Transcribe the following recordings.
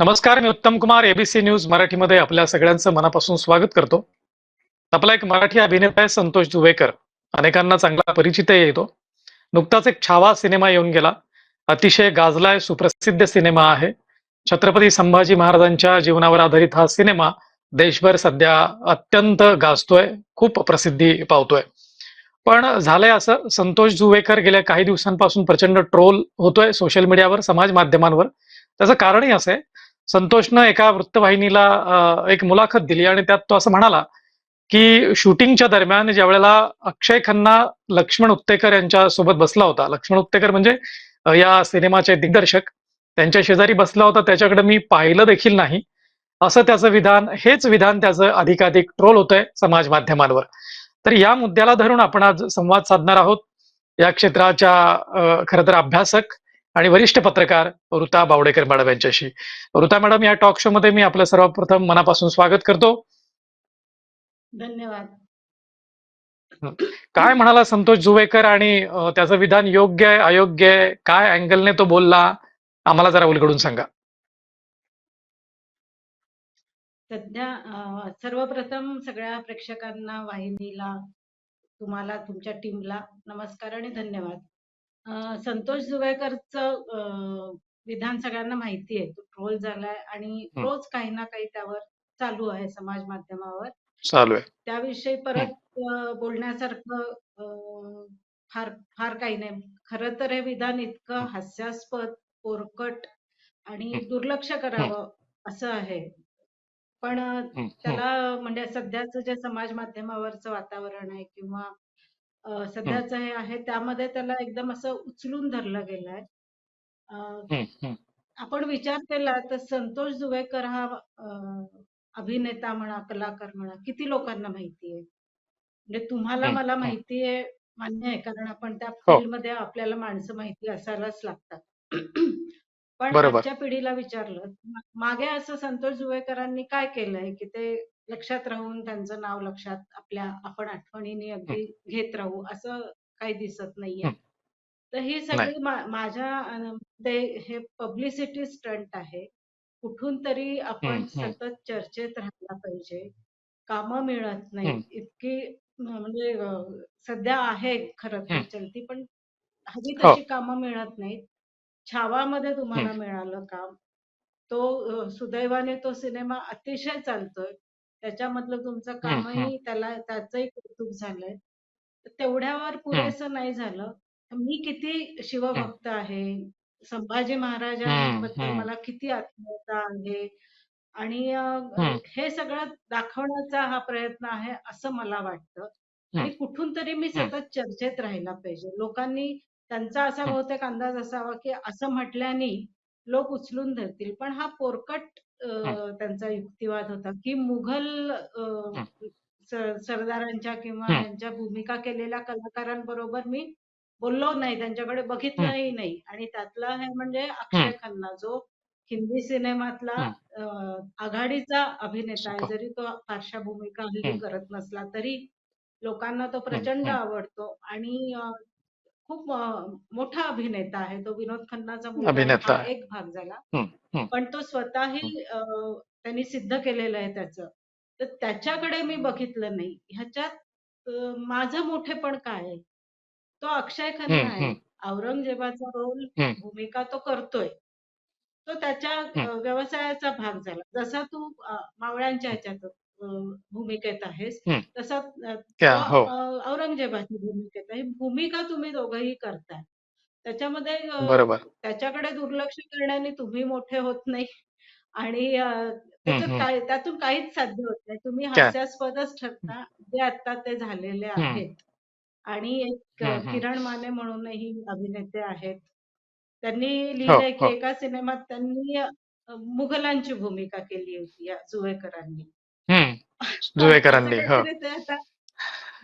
नमस्कार मी उत्तम Kumar ABC news मराठीमध्ये आपल्या सगळ्यांचं मनापासून स्वागत करतो. आपला एक मराठी अभिनेता आहे संतोष दुवेकर. अनेकांना चांगला परिचित येतो. नुकताच एक छावा सिनेमा येऊन गेला. अतिशय गाजलाय सुप्रसिद्ध सिनेमा आहे. छत्रपती संभाजी महाराजांच्या जीवनावर आधारित हा सिनेमा देशभर सध्या अत्यंत गाजतोय खूप प्रसिद्धी पावतोय. पण झालंय असं संतोष जुवेकर गेल्या काही दिवसांपासून प्रचंड ट्रोल होतोय सोशल मीडियावर समाज माध्यमांवर. त्याचं कारणही असं आहे संतोषनं एका वृत्तवाहिनीला एक मुलाखत दिली आणि त्यात तो असं म्हणाला की शूटिंगच्या दरम्यान ज्या वेळेला अक्षय खन्ना लक्ष्मण उत्तेकर यांच्या सोबत बसला होता लक्ष्मण उत्तेकर म्हणजे या सिनेमाचे दिग्दर्शक त्यांच्या शेजारी बसला होता त्याच्याकडे मी पाहिलं देखील नाही. असं त्याचं विधान हेच विधान त्याचं अधिकाधिक ट्रोल होतंय समाज माध्यमांवर. तर या मुद्द्याला धरून आपण आज संवाद साधणार आहोत. या क्षेत्राच्या खर तर अभ्यासक आणि वरिष्ठ पत्रकार ऋता बावडेकर मॅडम यांच्याशी. ऋता मॅडम या टॉक शो मध्ये मी आपलं सर्वप्रथम मनापासून स्वागत करतो. धन्यवाद. काय म्हणाला संतोष जुवेकर आणि त्याचं विधान योग्य आहे अयोग्य आहे? काय अँगलने तो बोलला? आम्हाला जरा उलगडून सांगा. सध्या सर्वप्रथम सगळ्या प्रेक्षकांना वाहिनीला तुम्हाला तुमच्या टीमला नमस्कार आणि धन्यवाद. संतोष जुवेकरचं अं, विधान सगळ्यांना माहिती आहे. तो ट्रोल झालाय आणि. रोज काही ना काही त्यावर चालू आहे समाज माध्यमावर. चालू आहे. त्याविषयी परत बोलण्यासारखं फार फार काही नाही. खरं तर हे विधान इतकं हास्यास्पद पोरकट आणि. दुर्लक्ष करावं असं आहे. पण त्याला म्हणजे सध्याचं जे समाज माध्यमावरचं वातावरण आहे किंवा सध्याचं हे आहे त्यामध्ये त्याला एकदम असं उचलून धरलं गेलंय आपण विचार केला तर संतोष जुवेकर हा अभिनेता म्हणा कलाकार म्हणा किती लोकांना माहिती आहे म्हणजे तुम्हाला मला. माहिती आहे मान्य आहे कारण आपण त्या हो. फील्डमध्ये आपल्याला माणसं माहिती असायलाच लागतात पण. आजच्या पिढीला विचारलं मागे असं संतोष जुवेकरांनी काय केलंय की ते लक्षात राहून त्यांचं नाव लक्षात आपल्या आपण आठवणीने अगदी घेत राहू असं काही दिसत नाहीये हं. तर ही सगळी मा- माझ्या ते हे पब्लिसिटी स्टंट आहे कुठून तरी आपण. सतत चर्चेत राहायला पाहिजे कामं मिळत नाही. इतकी म्हणजे सध्या आहे खरं तर. चलती पण हवी हो. तशी कामं मिळत नाहीत छावामध्ये तुम्हाला मिळालं काम तो सुदैवाने तो सिनेमा अतिशय चालतोय त्याच्यामधलं तुमचं कामही त्याला त्याचंही कौतुक झालंय. तेवढ्यावर पुरेसं नाही झालं. मी किती शिवभक्त आहे? संभाजी महाराजांबद्दल. मला किती आत्मीयता आहे? आणि हं. सगळं दाखवण्याचा हा प्रयत्न आहे असं मला वाटतं. आणि कुठून तरी मी. सतत चर्चेत राहायला पाहिजे. लोकांनी त्यांचा असा. बहुतेक अंदाज असावा की असं म्हटल्याने लोक उचलून धरतील. पण हा पोरकट त्यांचा युक्तिवाद होता की मुघल सरदारांच्या किंवा हं. यांच्या भूमिका केलेल्या कलाकारांबरोबर मी बोललो नाही त्यांच्याकडे बघितलंही नाही आणि त्यातला हे म्हणजे अक्षय खन्ना जो हिंदी सिनेमातला. अं, आघाडीचा अभिनेता आहे. जरी तो फारशा भूमिका हल्ली. करत नसला तरी लोकांना तो प्रचंड. आवडतो आणि खूप मोठा अभिनेता आहे. तो विनोद खन्नाचा. एक भाग झाला. पण तो स्वतःही त्यांनी सिद्ध केलेलं आहे त्याचं. तर त्याच्याकडे मी बघितलं नाही. ह्याच्यात माझं मोठेपण काय आहे? तो अक्षय खन्ना. आहे. औरंगजेबाचा रोल. भूमिका तो करतोय. तो त्याच्या व्यवसायाचा भाग झाला. जसा तू मावळ्यांच्या ह्याच्यात भूमिकेत आहेस. हं. तसा हो. औरंगजेबाची भूमिकेत आहे. भूमिका तुम्ही दोघंही करताय. त्याच्यामध्ये त्याच्याकडे दुर्लक्ष करण्याने तुम्ही मोठे होत नाही. आणि त्याच्यात त्यातून काहीच साध्य होत नाही. तुम्ही? हास्यास्पदच ठरता जे आता ते झालेले. आहेत. आणि एक. किरण माने म्हणूनही अभिनेते आहेत. त्यांनी हो लिहिलंय की हो. एका सिनेमात त्यांनी मुघलांची भूमिका केली होती या जुवेकरांनी. जुवेकरांनी हो आता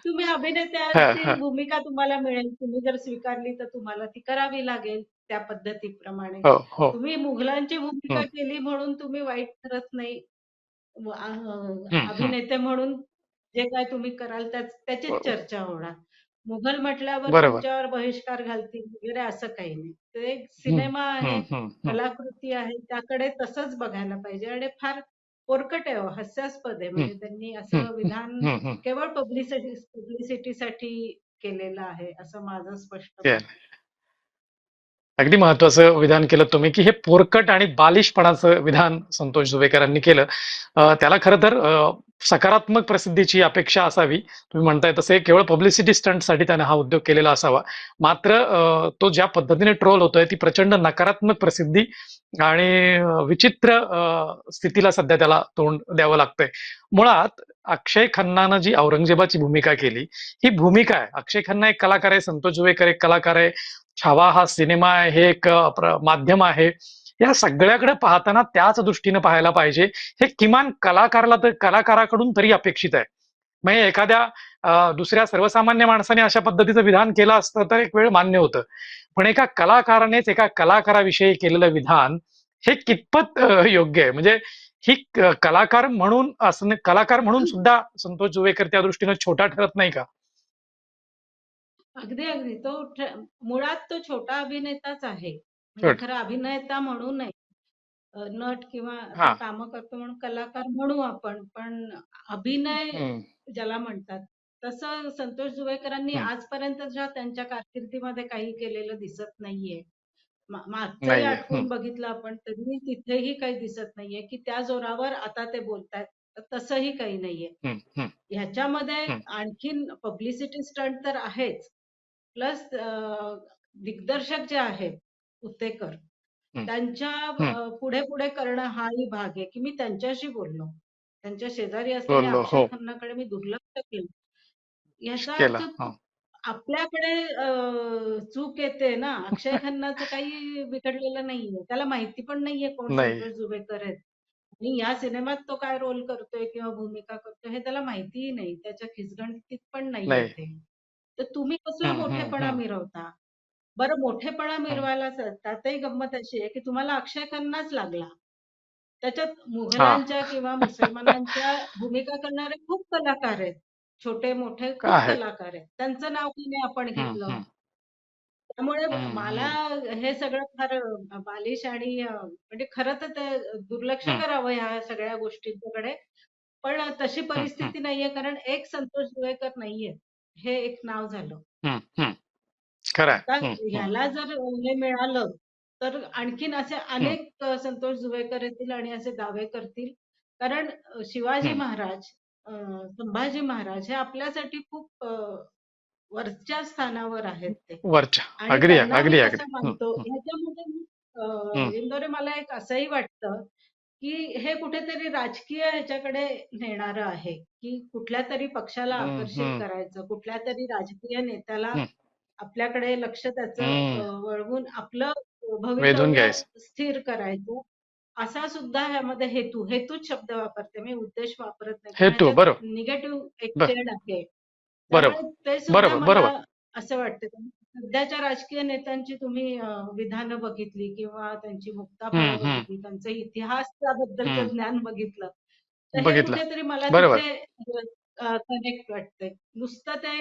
तुम्ही अभिनेत्याची. भूमिका तुम्हाला मिळेल तुम्ही जर स्वीकारली तर तुम्हाला ती करावी लागेल त्या पद्धतीप्रमाणे हो हो तुम्ही मुघलांची भूमिका. केली म्हणून तुम्ही वाईट ठरत नाही व- अं. अभिनेते म्हणून जे काय तुम्ही कराल त्याच त्याचीच बरोबर. चर्चा होणार मुघल म्हटल्यावर बरोबर. तुमच्यावर बहिष्कार घालतील वगैरे असं काही नाही. ते एक सिनेमा आहे. कलाकृती आहे, त्याकडे तसंच बघायला पाहिजे आणि फार पोरकट आहे हो, हास्यास्पद आहे. म्हणजे त्यांनी असं विधान. केवळ पब्लिसिटी पब्लिसिटीसाठी केलेलं आहे, असं माझं स्पष्ट. अगदी महत्वाचं विधान केलं तुम्ही की हे पोरकट आणि बालिशपणाचं विधान संतोष जुवेकरांनी केलं. त्याला खरं तर सकारात्मक प्रसिद्धीची अपेक्षा असावी. तुम्ही म्हणताय तसे केवळ पब्लिसिटी स्टंटसाठी त्याने हा उद्योग केलेला असावा. मात्र तो ज्या पद्धतीने ट्रोल होतोय ती प्रचंड नकारात्मक प्रसिद्धी आणि विचित्र स्थितीला सध्या त्याला तोंड द्यावं लागतंय. मुळात अक्षय खन्नानं जी औरंगजेबाची भूमिका केली ही भूमिका आहे. अक्षय खन्ना एक कलाकार आहे संतोष जुवेकर एक कलाकार आहे. छावा हा सिनेमा आहे हे एक माध्यम आहे. या सगळ्याकडे पाहताना त्याच दृष्टीने पाहायला पाहिजे. हे किमान कलाकाराला तर कलाकाराकडून तरी अपेक्षित आहे. म्हणजे एखाद्या दुसऱ्या सर्वसामान्य माणसाने अशा पद्धतीचं विधान केलं असतं तर एक वेळ मान्य होतं. पण एका कलाकारानेच एका कलाकाराविषयी केलेलं विधान हे कितपत योग्य आहे? म्हणजे ही कलाकार म्हणून असं कलाकार म्हणून सुद्धा संतोष जुवेकर त्या दृष्टीने छोटा ठरत नाही का? अगदी अगदी तो मुळात तो छोटा अभिनेताच आहे म्हणजे. खरं अभिनेता म्हणू नये नट किंवा. काम करतो म्हणून कलाकार म्हणू आपण पण अभिनय ज्याला म्हणतात तसं संतोष जुवेकरांनी हम्म. आजपर्यंतच्या त्यांच्या कारकिर्दीमध्ये काही केलेलं दिसत नाहीये मा- मागचंही नाहीये, आठवून हम्म. बघितलं आपण तरी तिथेही काही दिसत नाहीये की त्या जोरावर आता ते बोलतायत तसंही काही नाहीये. ह्याच्यामध्ये. आणखीन पब्लिसिटी स्टंट तर आहेच प्लस दिग्दर्शक जे आहेत उत्तेकर. त्यांच्या पुढे पुढे करणं हाही भाग आहे की मी त्यांच्याशी बोललो त्यांच्या शेजारी असलेल्या अक्षय हो. मी दुर्लक्ष केलं याचा. आपल्याकडे चूक येते ना अक्षय खन्नाचं काही बिघडलेलं नाहीये त्याला माहिती पण नाहीये कोण जुबेकर आहेत आणि या सिनेमात तो काय रोल करतोय किंवा भूमिका करतोय हे त्याला माहितीही नाही त्याच्या खिचगणतीत पण नाहीये नाही. तर तुम्ही कसला मोठेपणा. मिरवता? बरं मोठेपणा मिरवायला त्यातही गंमत अशी आहे की तुम्हाला अक्षय खन्नाच लागला. त्याच्यात मुघलांच्या किंवा मुसलमानांच्या भूमिका करणारे खूप कलाकार आहेत. छोटे मोठे खूप. कलाकार आहेत. त्यांचं नाव की नाही आपण घेतलं. त्यामुळे मला हे. सगळं फार बालिश आणि म्हणजे खरं तर ते दुर्लक्ष. करावं ह्या सगळ्या गोष्टींकडे पण तशी परिस्थिती नाहीये कारण एक संतोष जुवेकर नाहीये. हे एक नाव झालं. आता. ह्याला जर हे मिळालं तर आणखीन असे अनेक संतोष जुवेकर येतील आणि असे दावे करतील कारण शिवाजी. महाराज संभाजी महाराज हे आपल्यासाठी खूप वरच्या स्थानावर आहेत ते वरच्या अगदी अगदी मानतो. ह्याच्यामध्ये. इंदोरे मला एक असंही वाटतं की हे कुठेतरी राजकीय ह्याच्याकडे नेणारं आहे की कुठल्या तरी पक्षाला हम्म, आकर्षित हम्म. करायचं कुठल्या तरी राजकीय नेत्याला हम्म. आपल्याकडे लक्ष त्याचं हम्म. अ, वळवून आपलं वेधून भवितव्य घ्यायचं. स्थिर करायचं असा सुद्धा ह्यामध्ये हेतू हेतूच शब्द वापरते मी उद्देश वापरत नाही हेतू, बरोबर. निगेटिव्ह एक बर- आहे बरोबर. त्यामुळे ते सुद्धा बरोबर, मला बरोबर. असं वाटतं सध्याच्या राजकीय नेत्यांची तुम्ही विधानं बघितली किंवा त्यांची हम्म. बघितली त्यांचा इतिहास त्याबद्दलचं हम्म. ज्ञान बघितलं तर. कुठेतरी मला. तिथे कनेक्ट वाटतंय नुसतं ते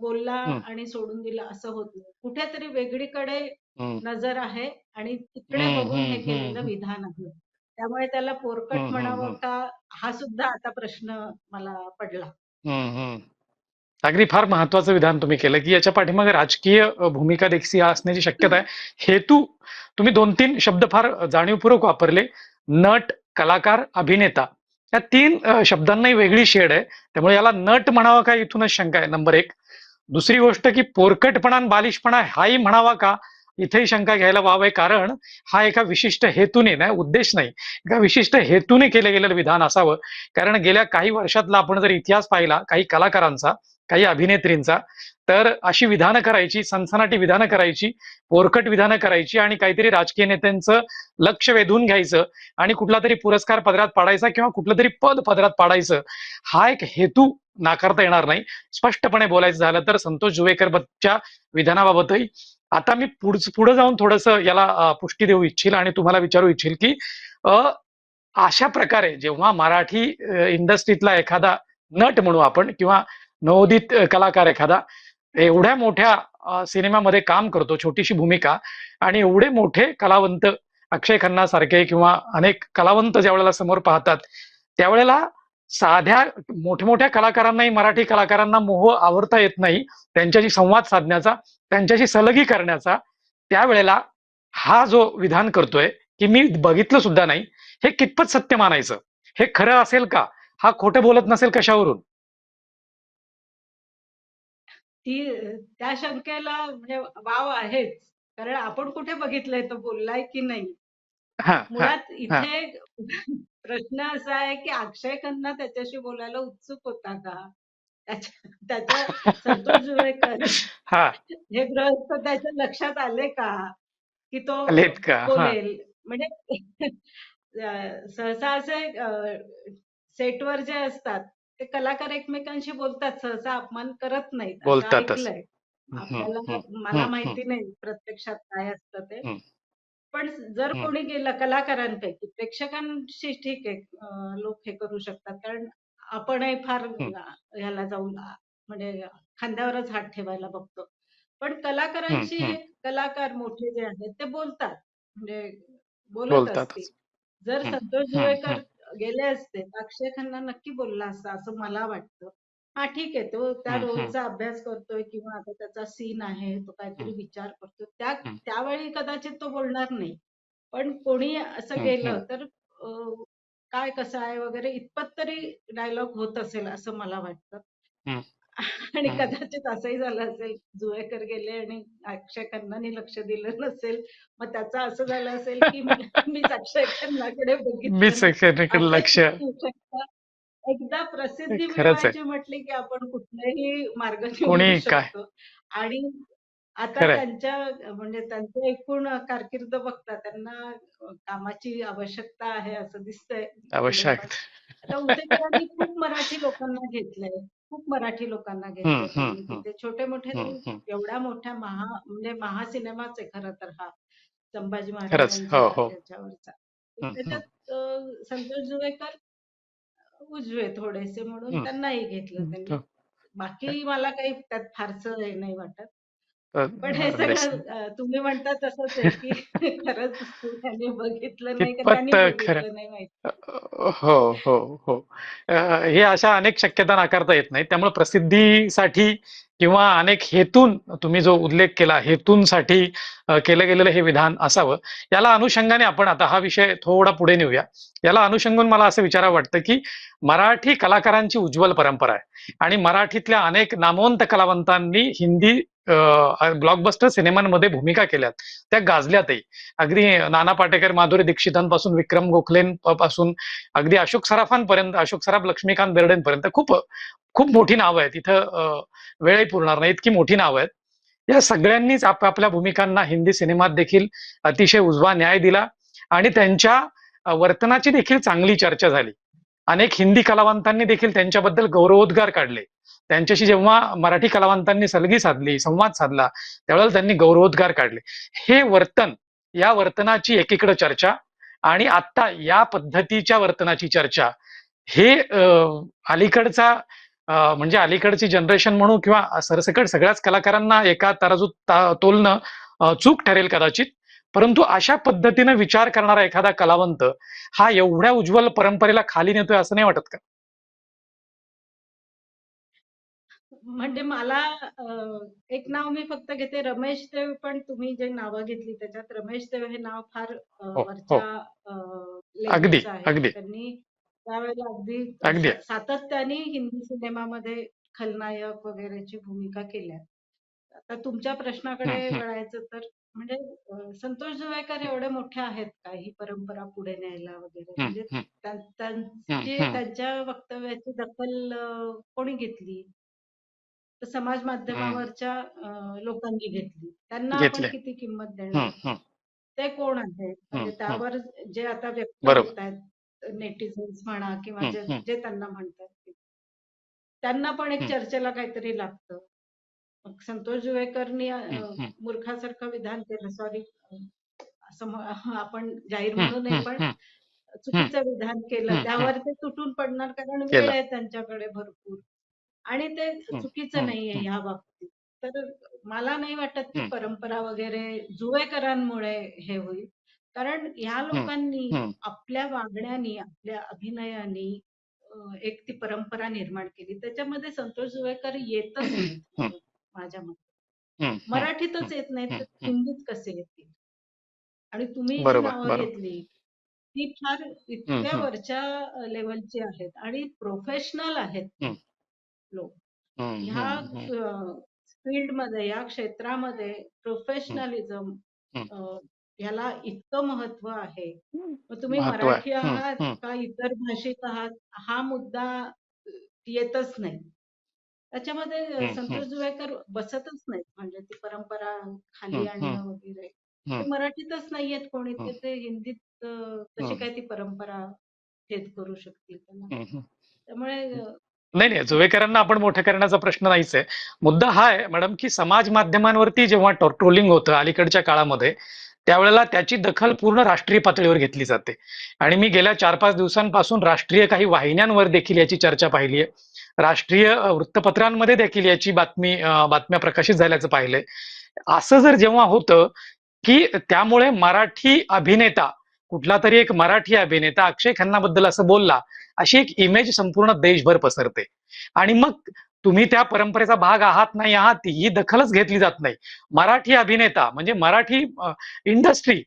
बोलला. आणि सोडून दिला असं होत नाही कुठेतरी वेगळीकडे. नजर आहे आणि तिकडे बघून हे केलेलं. विधान आहे त्यामुळे त्याला पोरकट म्हणावं. का हा सुद्धा आता प्रश्न मला पडला. अगदी फार महत्वाचं विधान तुम्ही केलं की याच्या पाठीमागे राजकीय भूमिका देखील असण्याची शक्यता आहे. हेतू तुम्ही दोन तीन शब्द फार जाणीवपूर्वक वापरले. नट कलाकार अभिनेता. या तीन शब्दांनाही वेगळी शेड आहे. त्यामुळे याला नट म्हणावा का? इथूनच शंका आहे नंबर एक. दुसरी गोष्ट की पोरकटपणा बालिशपणा हाही म्हणावा का? इथेही शंका घ्यायला वाव आहे कारण हा एका विशिष्ट हेतूने नाही उद्देश नाही. एका विशिष्ट हेतूने केलं गेलेलं विधान असावं. कारण गेल्या काही वर्षातला आपण जर इतिहास पाहिला काही कलाकारांचा काही अभिनेत्रींचा. तर अशी विधानं करायची सनसनाटी विधानं करायची पोरकट विधानं करायची आणि काहीतरी राजकीय नेत्यांचं लक्ष वेधून घ्यायचं आणि कुठला तरी पुरस्कार पदरात पाडायचा किंवा कुठलं तरी पद पदरात पाडायचं हा एक हेतू नाकारता येणार नाही. स्पष्टपणे बोलायचं झालं तर संतोष जुवेकरच्या विधानाबाबतही. आता मी पुढ पुढे जाऊन थोडस याला पुष्टी देऊ इच्छिल आणि तुम्हाला विचारू इच्छिल की अशा प्रकारे जेव्हा मराठी इंडस्ट्रीतला एखादा नट म्हणू आपण किंवा नवोदित कलाकार एखादा एवढ्या मोठ्या सिनेमामध्ये काम करतो छोटीशी भूमिका आणि एवढे मोठे कलावंत अक्षय खन्ना सारखे किंवा अनेक कलावंत ज्या वेळेला समोर पाहतात त्यावेळेला साध्या मोठ्या मोठ्या कलाकारांनाही मराठी कलाकारांना मोह आवरता येत नाही त्यांच्याशी संवाद साधण्याचा त्यांच्याशी सलगी करण्याचा त्यावेळेला हा जो विधान करतोय की मी बघितलं सुद्धा नाही हे कितपत सत्य मानायचं? हे खरं असेल का? हा खोटं बोलत नसेल कशावरून? ती त्या शंकेला म्हणजे वाव आहेच. कारण आपण कुठे बघितलंय तो बोललाय की नाही? मुळात इथे प्रश्न असा आहे की अक्षय खन्ना त्याच्याशी बोलायला उत्सुक होता का? त्याच्या संतोष जुळेकर हा. ग्रहस्थ त्याच्या लक्षात आले का? की तो बोलेल. म्हणजे सहसा असे सेटवर जे असतात ते कलाकार एकमेकांशी बोलतात सहसा अपमान करत नाहीत असं बोलतातच. ऐकलंय आपल्याला मला माहिती नाही प्रत्यक्षात काय असतं ते. पण जर. कोणी गेलं कलाकारांपैकी प्रेक्षकांशी ठीक आहे लोक हे करू शकतात कारण आपणही फार. ह्याला जाऊन म्हणजे खांद्यावरच हात ठेवायला बघतो पण कलाकारांशी. कलाकार मोठे जे आहेत ते बोलतात म्हणजे बोलत. असतील जर. संतोष हम्म. गेले असते अक्षय खन्ना नक्की बोलला असता असं मला वाटतं हा ठीक आहे तो त्या. रोलचा अभ्यास करतोय किंवा आता त्याचा सीन आहे तो काहीतरी. विचार करतो त्या. त्यावेळी कदाचित तो बोलणार नाही पण कोणी असं गेलं. तर काय कसं आहे वगैरे इतपत तरी डायलॉग होत असेल असं मला वाटतं. आणि. कदाचित असंही झालं असेल जुळेकर गेले आणि अक्षय खन्नाने लक्ष दिलं नसेल मग त्याचं असं झालं असेल की मी- अक्षय खन्नाकडे बघितलं लक्ष. एकदा प्रसिद्धी. मिळवायची म्हटली की आपण कुठलाही मार्ग निवडू. शकतो आणि आता. त्यांच्या म्हणजे त्यांचं एकूण कारकीर्द बघता त्यांना कामाची आवश्यकता आहे असं दिसतंय आवश्यक. आता उदयकरांनी खूप मराठी लोकांना घेतलंय खूप मराठी लोकांना हम्म. तिथे छोटे मोठे. एवढ्या मोठ्या महा म्हणजे महासिनेमाच आहे खरं तर हा संभाजी. महाराजांच्या हो, हो. याच्यावरचा हम्म, हम्म. त्याच्यात संतोष जुवेकर उजवे थोडेसे म्हणून. त्यांनाही घेतलं. त्यांनी बाकी मला काही त्यात फारसं हे नाही वाटत पण हे सगळं अं, तुम्ही म्हणता तसंच आहे की खरंच त्याने बघितलं नाही का? कितपत त्यांनी खरं. बघितलं नाही माहिती. हो हो हो. अ, हे अशा अनेक शक्यता नाकारता येत नाहीत. त्यामुळे प्रसिद्धीसाठी किंवा अनेक हेतून तुम्ही जो उल्लेख केला हेतूंसाठी अ, केलं गेलेलं हे विधान असावं याला अनुषंगाने आपण आता हा विषय थोडा पुढे नेऊया. याला अनुषंगून मला असं विचारावं वाटतं की मराठी कलाकारांची उज्ज्वल परंपरा आहे. आणि मराठीतल्या अनेक नामवंत कलावंतांनी हिंदी ब्लॉकबस्टर सिनेमांमध्ये भूमिका केल्यात. त्या गाजल्यातही. अगदी नाना पाटेकर माधुरी दीक्षितांपासून विक्रम गोखलेंपासून अगदी अशोक सराफांपर्यंत अशोक सराफ लक्ष्मीकांत बेर्डेंपर्यंत खूप खूप मोठी नावं आहेत. इथं वेळही पुरणार नाही. इतकी मोठी नावं आहेत. या सगळ्यांनीच आपापल्या भूमिकांना हिंदी सिनेमात देखील अतिशय उजवा न्याय दिला आणि त्यांच्या वर्तनाची देखील चांगली चर्चा झाली. अनेक हिंदी कलावंतांनी देखील त्यांच्याबद्दल गौरवोद्गार काढले. त्यांच्याशी जेव्हा मराठी कलावंतांनी सलगी साधली संवाद साधला त्यावेळेला त्यांनी गौरवोद्गार काढले. हे वर्तन या वर्तनाची एकीकडे चर्चा आणि आता या पद्धतीच्या वर्तनाची चर्चा हे अं, अलीकडचा म्हणजे अलीकडची जनरेशन म्हणू किंवा सरसकट सगळ्याच कलाकारांना एका तराजूत तोलणं चूक ठरेल कदाचित. परंतु अशा पद्धतीने विचार करणारा एखादा कलावंत हा एवढ्या उज्ज्वल परंपरेला खाली नेतोय असं नाही वाटत का? म्हणजे मला एक नाव मी फक्त घेते रमेश देव पण तुम्ही जे नावं घेतली त्याच्यात रमेश देव हे नाव फार हो, वरच्या अं, अगदी, अगदी. त्यांनी त्यावेळेला अगदी सातत्याने हिंदी सिनेमामध्ये खलनायक वगैरेची भूमिका केल्या. आता तुमच्या प्रश्नाकडे. वळायचं तर म्हणजे संतोष जुवेकर एवढे मोठे आहेत का ही परंपरा पुढे न्यायला वगैरे म्हणजे त्यांची. त्यांच्या वक्तव्याची दखल कोणी घेतली तर समाज माध्यमावरच्या लोकांनी घेतली त्यांना आपण. किती किंमत देणार. ते कोण आहेत म्हणजे त्यावर जे आता व्यक्त. होत आहेत नेटिझन्स म्हणा किंवा जे त्यांना म्हणतात ते. त्यांना पण एक. चर्चेला काहीतरी लागतं संतोष जुवेकरनी. मूर्खासारखं विधान केलं सॉरी असं आपण जाहीर हम्म, म्हणू नये हम्म, पण. चुकीचं विधान केलं त्यावर ते तुटून पडणार कारण. वेळ आहे त्यांच्याकडे भरपूर आणि ते चुकीचं नाहीये. ह्या बाबतीत तर मला नाही वाटत की. परंपरा वगैरे जुवेकरांमुळे हे होईल. कारण ह्या लोकांनी. आपल्या वागण्यानी, आपल्या अभिनयानी एक ती परंपरा निर्माण केली. त्याच्यामध्ये संतोष जुवेकर येतच. माझ्या मते. मराठीतच येत नाहीत हं, तर हं. हिंदीत कसे येतील? आणि तुम्ही जी नावं. घेतली, ती फार इतक्या. वरच्या अ, लेव्हलची आहेत आणि प्रोफेशनल आहेत हं. लोक. हं, ह्या. अ, फील्डमध्ये, या क्षेत्रामध्ये. प्रोफेशनलिझम हं. ह्याला इतकं महत्त्व आहे. मग तुम्ही. मराठी आहात. का इतर भाषिक आहात, हा मुद्दा येतच नाही. त्याच्यामध्ये संतोष. जुवेकर बसतच नाहीत. म्हणजे ती परंपरा खाली. आणणं वगैरे. ते. मराठीतच नाहीयेत कोणी. तर ते हिंदीत कशी. काय ती परंपरा छेद करू शकतील त्यांना. त्यामुळे नाही, नाही. जुवेकरांना आपण मोठं करण्याचा प्रश्न नाहीच आहे. मुद्दा हा आहे मॅडम, की समाज माध्यमांवरती जेव्हा ट्रोलिंग होतं अलीकडच्या काळामध्ये, त्यावेळेला त्याची दखल पूर्ण राष्ट्रीय पातळीवर घेतली जाते. आणि मी गेल्या 4-5 दिवसांपासून राष्ट्रीय काही वाहिन्यांवर देखील याची चर्चा पाहिली आहे. राष्ट्रीय वृत्तपत्रांमध्ये देखील याची बातमी बातम्या प्रकाशित झाल्याचं पाहिलंय. असं जर जेव्हा होतं, की त्यामुळे मराठी अभिनेता, कुठला तरी एक मराठी अभिनेता अक्षय खन्नाबद्दल असं बोलला, अशी एक इमेज संपूर्ण देशभर पसरते. आणि मग तुम्ही त्या परंपरेचा भाग आहात, नाही आहात, ही दखलच घेतली जात नाही. मराठी अभिनेता म्हणजे मराठी इंडस्ट्री,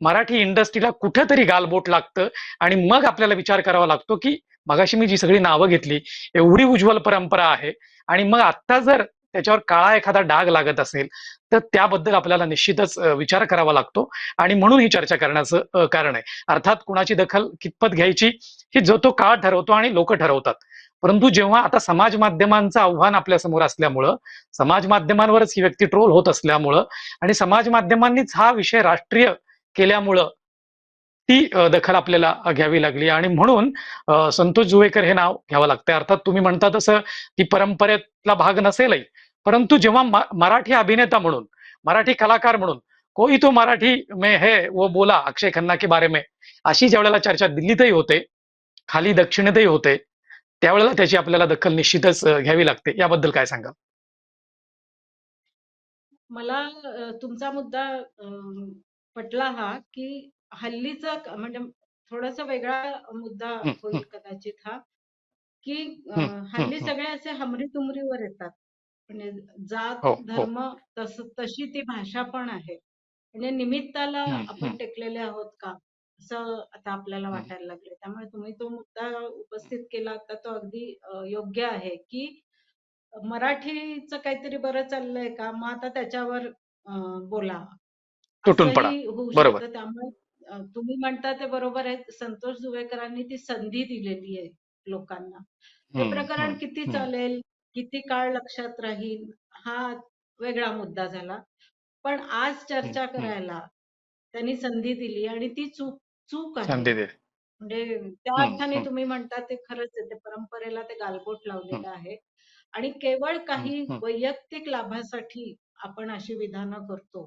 मराठी इंडस्ट्रीला कुठेतरी गालबोट लागतं आणि मग आपल्याला विचार करावा लागतो, की मगाशी मी जी सगळी नावं घेतली, एवढी उज्ज्वल परंपरा आहे आणि मग आत्ता जर त्याच्यावर काळा एखादा डाग लागत असेल, तर त्याबद्दल आपल्याला निश्चितच विचार करावा लागतो आणि म्हणून ही चर्चा करण्याचं कारण आहे. अर्थात कुणाची दखल कितपत घ्यायची, ही जो तो काळ ठरवतो आणि लोक ठरवतात. परंतु जेव्हा आता समाज माध्यमांचं आव्हान आपल्यासमोर असल्यामुळं, समाज माध्यमांवरच ही व्यक्ती ट्रोल होत असल्यामुळं आणि समाज माध्यमांनीच हा विषय राष्ट्रीय केल्यामुळं, ती दखल आपल्याला घ्यावी लागली आणि म्हणून संतोष जुवेकर हे नाव घ्यावं लागतंय. अर्थात तुम्ही म्हणता तसं ती परंपरेतला भाग नसेलही. परंतु जेव्हा मराठी अभिनेता म्हणून, मराठी कलाकार म्हणून, कोई तो मराठी में है वो बोला अक्षय खन्ना के बारे में, अशी ज्यावेळेला चर्चा दिल्लीतही होते, खाली दक्षिणेतही होते, त्यावेळेला त्याची आपल्याला दखल निश्चितच घ्यावी लागते. याबद्दल काय सांगाल? मला तुमचा मुद्दा पटला हा, की हल्लीचा म्हणजे थोडासा वेगळा मुद्दा. होईल कदाचित हा, की हल्ली. सगळे असे हमरी-तुमरीवर येतात. म्हणजे जात, हो, हो. धर्म तस तशी ती भाषा पण आहे. म्हणजे निमित्ताला आपण. टेकलेले आहोत का? असं आता आपल्याला. वाटायला लागलंय. त्यामुळे तुम्ही तो मुद्दा उपस्थित केला तर तो अगदी योग्य आहे, की मराठीचं काहीतरी बरं चाललंय का? मग आता त्याच्यावर बोला. तुटून पडा. बरोबर. शकतं. त्यामुळे तुम्ही म्हणता ते बरोबर आहे. संतोष जुवेकरांनी ती संधी दिलेली आहे लोकांना. ते हं, प्रकरण किती. चालेल, किती काळ लक्षात राहील, हा वेगळा मुद्दा झाला. पण आज चर्चा. करायला त्यांनी संधी दिली आणि ती चूक चूक आहे. म्हणजे त्या अर्थाने. तुम्ही म्हणता ते खरंच आहे. ते परंपरेला ते गालबोट. लावलेलं आहे. आणि केवळ काही. वैयक्तिक लाभासाठी आपण अशी विधानं करतो.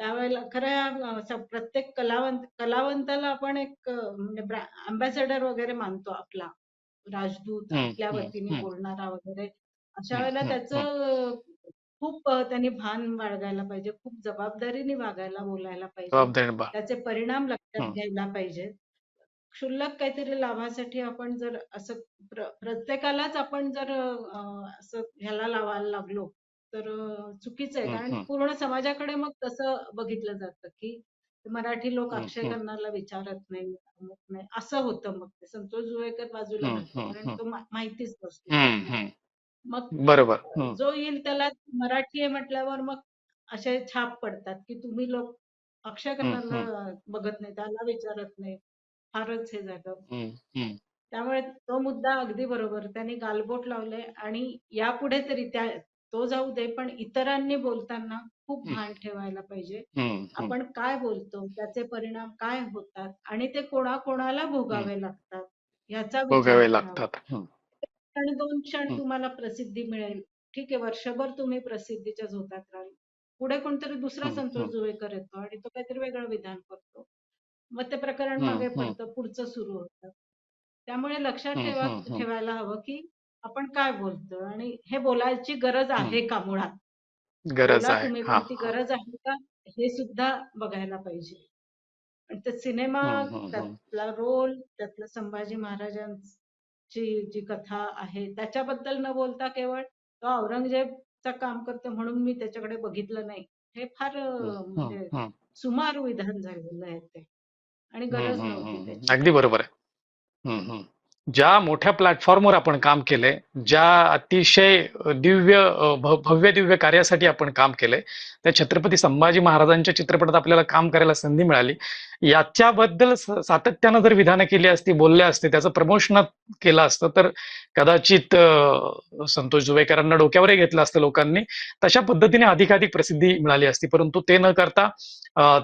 त्यावेळेला खऱ्या प्रत्येक कलावंत कलावंताला आपण एक म्हणजे ब्रॅ अँबॅसेडर वगैरे मानतो आपला. राजदूत, आपल्या वतीने. बोलणारा वगैरे. अशा वेळेला. त्याचं खूप त्यांनी भान बाळगायला पाहिजे. खूप जबाबदारीने वागायला, बोलायला पाहिजे. त्याचे परिणाम लक्षात. घ्यायला पाहिजेत. क्षुल्लक काहीतरी लाभासाठी आपण जर असं प्र प्रत्येकालाच आपण जर असं ह्याला लावायला लागलो, तर चुकीचं आहे. कारण. पूर्ण समाजाकडे मग तसं बघितलं जातं, की मराठी लोक अक्षय. खन्नाला विचारत नाही, अमुक नाही. असं होतं मग ते. संतोष जुवेकर बाजूला कारण. तो माहितीच नसतो. मग बरोबर. जो येईल त्याला मराठी आहे म्हटल्यावर मग असे छाप पडतात, की तुम्ही लोक अक्षय खन्नाला हं. बघत नाही, त्याला विचारत नाही. फारच हे झालं. त्यामुळे तो मुद्दा अगदी बरोबर. त्यांनी गालबोट लावलंय आणि यापुढे तरी त्या तो जाऊ दे, पण इतरांनी बोलताना खूप. भान ठेवायला पाहिजे. आपण काय बोलतो, त्याचे परिणाम काय होतात आणि ते कोणाकोणाला. भोगावे लागतात, ह्याचा भोगावे. लागतात. आणि 2 क्षण. तुम्हाला प्रसिद्धी मिळेल. ठीक आहे, वर्षभर तुम्ही प्रसिद्धीच्या झोतात राहाल. पुढे कोणतरी दुसरा संतोष. जुवेकर येतो आणि तो काहीतरी वेगळं विधान करतो. मग ते प्रकरण मागे. पडतं, पुढचं सुरू होतं. त्यामुळे लक्षात ठेवा. ठेवायला हवं, की आपण काय बोलतोय आणि हे बोलायची गरज. आहे का मुळात? गरज आहे. तुम्ही पण ती. गरज आहे का हे सुद्धा बघायला पाहिजे. आणि ते सिनेमा. त्यातला रोल, त्यातलं संभाजी महाराजांची जी कथा आहे त्याच्याबद्दल न बोलता केवळ तो औरंगजेबचं काम करतो म्हणून मी त्याच्याकडे बघितलं नाही. हे फार हं, म्हणजे. सुमार विधान झालेलं आहे ते. आणि गरज नव्हती. त्याची. अगदी बरोबर आहे. ज्या मोठ्या प्लॅटफॉर्मवर आपण काम केलंय, ज्या अतिशय दिव्य भव्य-दिव्य कार्यासाठी आपण काम केलंय, त्या छत्रपती संभाजी महाराजांच्या चित्रपटात आपल्याला काम करायला संधी मिळाली. याच्याबद्दल सातत्यानं जर विधानं केली असती, बोलले असते, त्याचं प्रमोशन केलं असतं, तर कदाचित संतोष जुवेकरांना डोक्यावरही घेतलं असतं लोकांनी. तशा पद्धतीने अधिकाधिक प्रसिद्धी मिळाली असती. परंतु ते न करता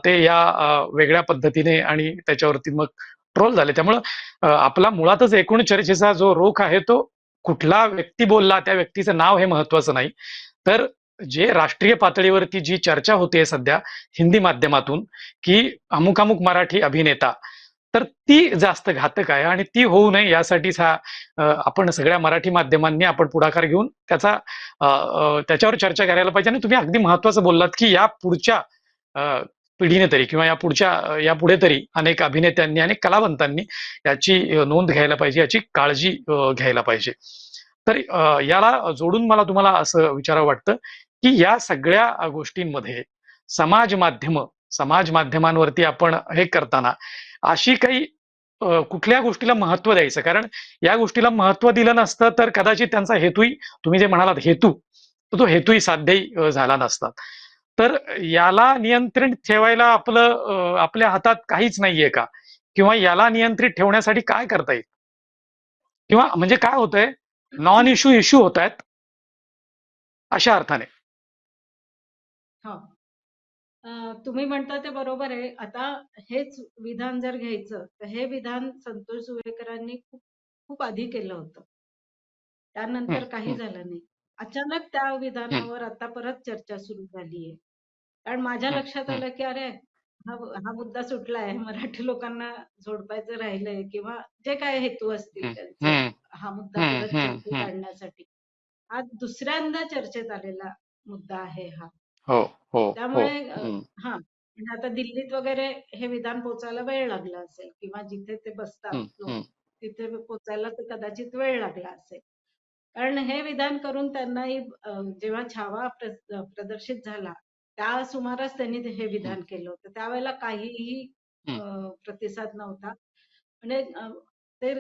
ते या वेगळ्या पद्धतीने आणि त्याच्यावरती मग ट्रोल झाले. त्यामुळं आपला मुळातच एकूण चर्चेचा जो रोख आहे, तो कुठला व्यक्ती बोलला, त्या व्यक्तीचं नाव हे महत्वाचं नाही. तर जे राष्ट्रीय पातळीवरती जी चर्चा होते सध्या हिंदी माध्यमातून, की अमुक-अमुक मराठी अभिनेता, तर ती जास्त घातक आहे आणि ती होऊ नये यासाठीच हा आपण सगळ्या मराठी माध्यमांनी आपण पुढाकार घेऊन त्याचा त्याच्यावर चर्चा करायला पाहिजे आणि तुम्ही अगदी महत्वाचं बोललात, की या पुढच्या अ, पिढीने तरी किंवा या पुढच्या या यापुढे तरी अनेक अभिनेत्यांनी, अनेक कलावंतांनी याची नोंद घ्यायला पाहिजे, याची काळजी घ्यायला पाहिजे. तर याला जोडून मला तुम्हाला असं विचारावं वाटतं, की या सगळ्या गोष्टींमध्ये समाज माध्यम समाज माध्यमांवरती आपण हे करताना अशी काही कुठल्या गोष्टीला महत्त्व द्यायचं? कारण या गोष्टीला महत्त्व दिलं नसतं, तर कदाचित त्यांचा हेतूही तुम्ही जे म्हणालात हेतू, तो हेतूही साध्यही झाला नसता. तर याला नियंत्रित ठेवायला आपलं आपल्या हातात काहीच नाहीये का? किंवा याला नियंत्रित ठेवण्यासाठी काय करता येईल? किंवा म्हणजे काय होतंय, नॉन इश्यू इश्यू होतायत. अशा अर्थाने. हां. तुम्ही म्हणता ते बरोबर आहे. आता हेच विधान जर घ्यायचं, तर हे विधान संतोष जुवेकरांनी खूप खूप आधी केलं होतं. त्यानंतर काही. झालं नाही. अचानक त्या. विधानावर आता परत चर्चा सुरू झालीये. कारण माझ्या लक्षात. आलं, की अरे हा हा मुद्दा सुटलाय. मराठी लोकांना झोडपायचं राहिलंय किंवा जे काही हेतू असतील हं, त्यांचे, मुद्दा हं, परत हं, चर्चेत. आणण्यासाठी. दुसऱ्यांदा चर्चेत आलेला मुद्दा आहे हा. हो, हो, हो. त्यामुळे हं. म्हणजे आता दिल्लीत वगैरे हे विधान पोहोचायला वेळ लागला असेल किंवा जिथे ते बसतात. तिथे पोहोचायला तर कदाचित वेळ लागला असेल. कारण हे विधान करून त्यांनाही जेव्हा छावा प्र प्रदर्शित झाला, त्या सुमारास त्यांनी हे. विधान केलं होतं. त्यावेळेला काहीही. प्रतिसाद नव्हता. म्हणजे ते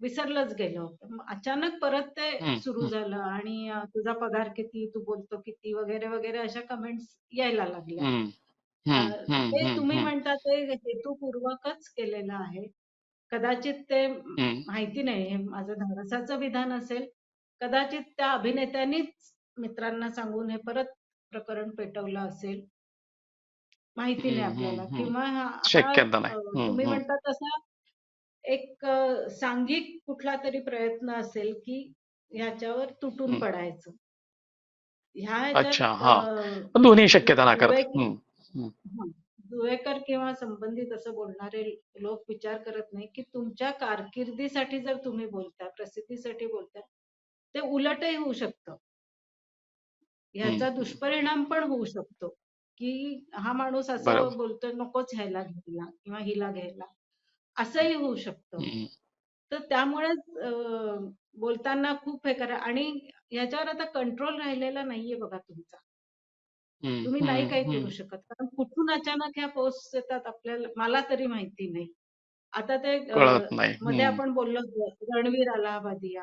विसरलंच गेलं अचानक परत ते सुरू. झालं आणि तुझा पगार किती? तू बोलतो किती? वगैरे, वगैरे अशा कमेंट्स यायला लागल्या. ते तुम्ही. म्हणता ते हेतुपूर्वकच केलेलं आहे. कदाचित ते. माहिती नाही हे माझं धाडसाचं विधान असेल. कदाचित त्या अभिनेत्यांनीच मित्रांना सांगून हे परत प्रकरण पेटवलं असेल. माहिती नाही आपल्याला. किंवा शक्यता अ, नाही. तुम्ही. म्हणता तसा एक सांघिक कुठलातरी प्रयत्न असेल, की ह्याच्यावर तुटून. पडायचं. ह्या हां. दोन्ही शक्यता दुवेकर किंवा संबंधित असं बोलणारे लोक विचार करत नाही, की तुमच्या कारकिर्दीसाठी जर तुम्ही बोलताय, प्रसिद्धीसाठी बोलताय, ते उलटही होऊ शकतं. ह्याचा. दुष्परिणाम पण होऊ शकतो, की हा माणूस. असं बोलतोय नकोच ह्याला घ्यायला किंवा हिला घ्यायला. असंही होऊ शकतं. तर त्यामुळेच अ, बोलताना खूप हे करा आणि ह्याच्यावर आता कंट्रोल राहिलेला नाहीये बघा तुमचा. तुम्ही नाही काही करू. शकत. कारण कुठून अचानक ह्या पोस्ट्स येतात आपल्याला मला तरी माहिती नाही. आता ते. मध्ये. आपण बोललो रणवीर अलाहाबादिया.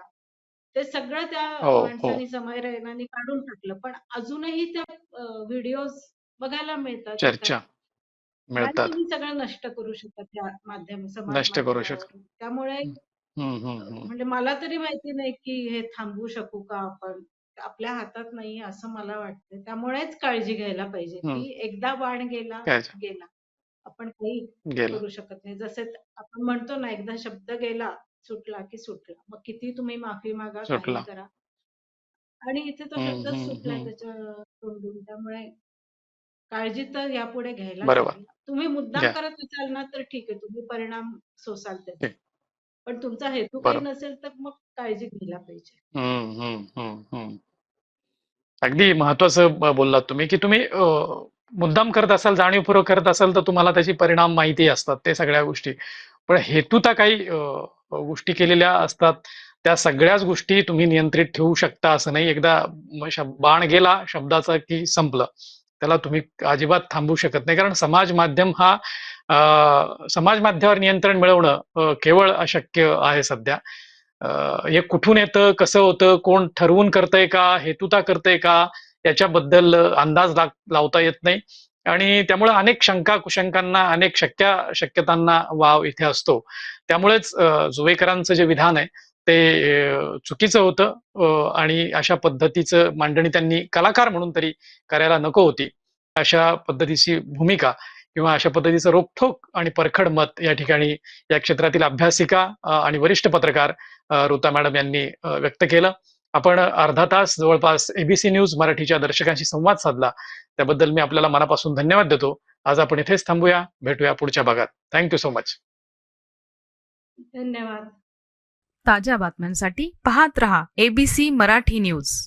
ते सगळं त्या हो, हो. माणसाने समय रैनानी काढून टाकलं. पण अजूनही त्या व्हिडिओज बघायला मिळतात. चर्चा नाही मिळतात. सगळं नष्ट करू शकत त्या माध्यम नष्ट करू शकतो. माध्यमावरून. त्यामुळे. म्हणजे मला तरी माहिती नाही, की हे थांबवू शकू का आपण? आपल्या हातात नाहीये असं मला वाटतंय. त्यामुळेच काळजी घ्यायला पाहिजे. की एकदा बाण गेला, गेला. आपण काही. करू शकत नाही. जसे आपण म्हणतो ना, एकदा शब्द गेला, सुटला की सुटला. मग कितीही तुम्ही माफी मागा, सुटला. करा. आणि इथे तो शब्दच सुटलाय हं. त्याच्या तोंडून. त्यामुळे काळजी तर यापुढे. हवी. तुम्ही मुद्दाम. करत असाल ना, तर ठीक आहे. तुम्ही परिणाम सोसाल त्याचे. पण तुमचा हेतू काही. नसेल, तर मग काळजी घ्यायला पाहिजे. अगदी महत्वाचं बोललात तुम्ही की तुम्ही मुद्दाम करत असाल जाणीवपूर्वक करत असाल तर तुम्हाला त्याची परिणाम माहिती असतात ते सगळ्या गोष्टी पण हेतुता काही अ, गोष्टी केलेल्या असतात. त्या सगळ्याच गोष्टी तुम्ही नियंत्रित ठेवू शकता असं नाही. एकदा बाण गेला शब्दाचा की संपलं. त्याला तुम्ही अजिबात थांबवू शकत नाही. कारण समाज माध्यम हा समाज माध्यमावर नियंत्रण मिळवणं केवळ अशक्य आहे सध्या. हे कुठून येतं कसं होतं कोण ठरवून करतंय का हेतुता करतंय का याच्याबद्दल अंदाज लावता येत नाही. आणि त्यामुळे अनेक शंका कुशंकांना अनेक शक्य शक्यतांना वाव इथे असतो. त्यामुळेच जुवेकरांचं जे विधान आहे ते चुकीचं होतं आणि अशा पद्धतीचं मांडणी त्यांनी कलाकार म्हणून तरी करायला नको होती. अशा पद्धतीची भूमिका किंवा अशा पद्धतीचं रोखठोक आणि परखड मत या ठिकाणी या क्षेत्रातील अभ्यासिका आणि वरिष्ठ पत्रकार रुता मॅडम यांनी व्यक्त केलं. आपण अर्धा तास जवळपास एबीसी न्यूज मराठीच्या दर्शकांशी संवाद साधला. त्याबद्दल मी आपल्याला मनापासून धन्यवाद देतो. आज आपण इथेच थांबूया. भेटूया पुढच्या भागात. थँक्यू सो मच धन्यवाद. ताज्या बातम्यांसाठी पाहत रहा एबीसी मराठी न्यूज